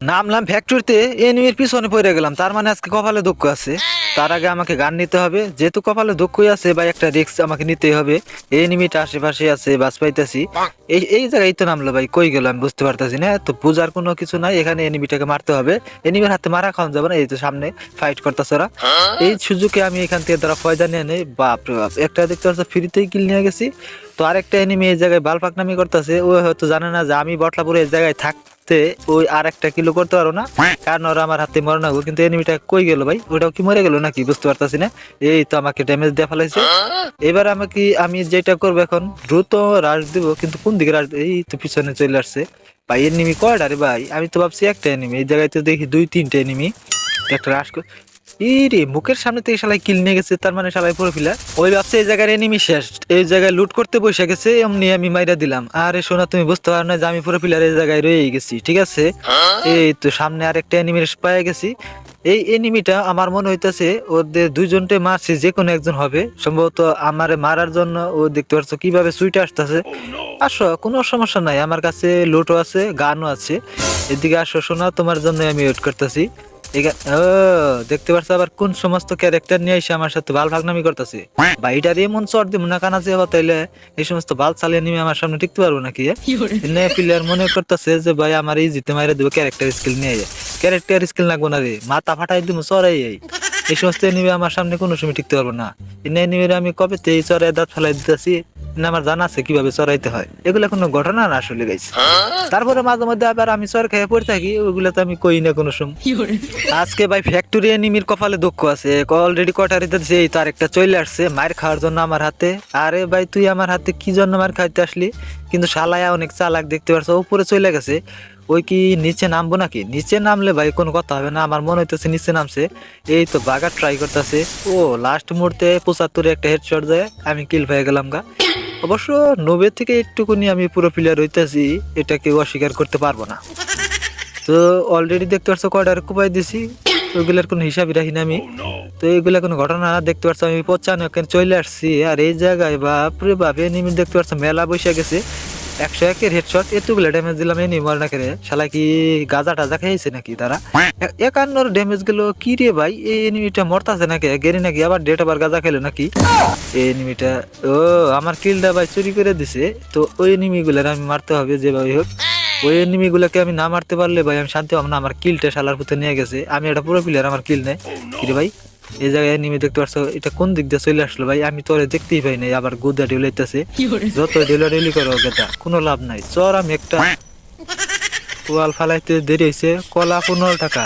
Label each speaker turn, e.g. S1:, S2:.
S1: নামলাম ফ্যাক্টরিতে এনিমির পিছনে পড়ে গেলাম। তার মানে আজকে কপালে দুঃখ আছে। তার আগে আমাকে গান নিতে হবে। যেহেতু কপালে দুঃখই আছে বা একটা রিস্ক আমাকে নিতেই হবে। এনিমিটা আশেপাশে আছে, বাস পাইতেছি। এই এই জায়গায় তো নামলো ভাই, কই গেল আমি বুঝতে পারতেছি না। তো পূজার কোনো কিছু নাই, এখানে এনিমিটাকে মারতে হবে। এনিমির হাতে মারা খাওয়া যাবে না, এই তো সামনে ফাইট করতেছে ওরা। এই সুযোগে আমি এখান থেকে তারা ফয়দা নিয়ে নেই। বাপ বাপ, একটা দেখতে পাচ্ছ, ফ্রিতেই কিল নিয়ে গেছি। তো আরেকটা এনিমি এই জায়গায় বাল পাকনামি করতেছে। ও হয়তো জানে না যে আমি বটলাপুরে এই জায়গায় থাকতে ওই আর একটা কিলো করতে পারো না। কারণ ওরা আমার হাতে মরে না কিন্তু এনিমিটা কই গেল ভাই? ওটাও কি মরে গেল নাকি? বুঝতে পারতাছি না। এই তো আমাকে ড্যামেজ দেওয়া ফেলাইছে। এবার আমাকে আমি যেটা করব এখন দ্রুত রাশ দিব কিন্তু কোন দিকে রাশ এই তো পিছনে চলে আসছে। ভাই এনিমি কয়টা রে ভাই? আমি তো ভাবছি একটা এনিমি এই জায়গায় তো দেখি দুই তিনটে এনিমি একটা রাশ কর ই রে মুখের সামনে থেকে শালাই কিল নিয়ে গেছে তার মানে শালাই পুরো ফিলার ওই ভাবছে এই জায়গার এনিমি শেষ এই জায়গায় লুট করতে বসে গেছে এমনি আমি মাইরা দিলাম। আরে শোনা তুমি বুঝতে পারো না যে আমি পুরো ফিলার এই জায়গায় রয়ে গেছি ঠিক আছে? এই তো সামনে আরেকটা এনিমির পায়ে গেছি। এই এনিমিটা আমার মনে হইতেছে ওদের দুইজনটে মারছে যে কোনো একজন হবে। সম্ভবত আমারে মারার জন্য ও দেখতে পাচ্ছ কীভাবে সুইটে আসতেছে। আসো কোনো সমস্যা নাই আমার কাছে লুটও আছে গানও আছে। এদিকে আসো শোনা তোমার জন্য আমি ওয়েট করতেছি। ও দেখতে পারছ আবার কোন সমস্ত ক্যারেক্টার নিয়ে এসে আমার সাথে ভালো ভাগনামি করতেছে? ভাইটার এমন চট দিব না কানা যে তাইলে এই সমস্ত বাল চালিয়ে নিয়ে আমার সামনে টিকতে পারব নাকি প্লেয়ার মনে করতেছে যে ভাই আমার এই জিতে মাইরে দেবো ক্যারেক্টার স্কিল নিয়ে ক্যারেক্টার স্কিল লাগবো না রে মাথা ফাটাই দিব চড়াই এই এই সমস্ত নিবে আমার সামনে কোনো সময় টিকতে পারব না। এনে নিবে আমি কবে তেই চড়াই দাঁত ফেলাই দিতেছি? না আমার জানা আছে কীভাবে চড়াইতে হয়। এগুলো কোনো ঘটনা না আসলে গাইছে তারপরে মাঝে মধ্যে আবার আমি চর খেয়ে পড়ে থাকি ওগুলো তো আমি কই না কোনো সময়। আজকে ভাই ফ্যাক্টরি এনিমির কপালে দুঃখ আছে। অলরেডি কটারিতে যে এই তো আরেকটা চলে আসছে মায়ের খাওয়ার জন্য আমার হাতে। আরে ভাই তুই আমার হাতে কি জন্য মার খাইতে আসলি? কিন্তু শালায়া অনেক চালাক দেখতে পারছ উপরে চলে গেছে। ওই কি নিচে নামবো নাকি? নিচে নামলে ভাই কোনো কথা হবে না আমার মনে হইতেছে নিচে নামছে। এই তো বাগার ট্রাই করতেছে। ও লাস্ট মুহূর্তে পঁচাত্তরে একটা হেডশট দেয় আমি কিল পেয়ে গেলাম গা। অবশ্য নবের থেকে একটুকুনি আমি পুরো প্লেয়ার হইতেছি এটা কেউ অস্বীকার করতে পারব না। তো অলরেডি দেখতে পাচ্ছ কয়টার কুপাই দিছি ওইগুলোর কোনো হিসাবই রাখি না আমি। তো এইগুলা কোনো ঘটনা না দেখতে পাচ্ছ আমি পচানো চলে আসছি আর এই জায়গায় বাপরে বাপে নিমি দেখতে পাচ্ছ মেলা বসে গেছে। একশো একের হেডশট এতগুলো ড্যামেজ দিলাম এনি মর না করে। শালা কি গাজা টাজা খেয়েছে নাকি তারা? একান্নর ড্যামেজগুলো কি রে ভাই? এই এনিমিটা মরতাছে নাকি? গেরি নাকি? আবার ডেট আবার গাজা খেলো নাকি? এই এনিমিটা ও, আমার কিলটা ভাই চুরি করে দিছে। তো ওই এনিমি গুলার আমি মারতে হবে যেভাবে হোক। ওই এনিমি গুলাকে আমি না মারতে পারলে ভাই, আমি শান্তি পাবো না। আমার কিলটা শালার পুঁতে নিয়ে গেছে। আমি এটা পুরো প্লেয়ার আমার কিল নেই কিরে ভাই? এই জায়গায় নিমে দেখতে পারছ এটা কোন দিক দিয়ে চলে আসলো ভাই? আমি তোরে দেখতেই পাই নাই আবার গোদা ঢেলাইতেছে যত ঢেলা ঢেলি করো গেটা কোনো লাভ নাই। চর আমি একটা কোয়াল ফালাইতে দেরি হয়েছে কলা পনেরো টাকা।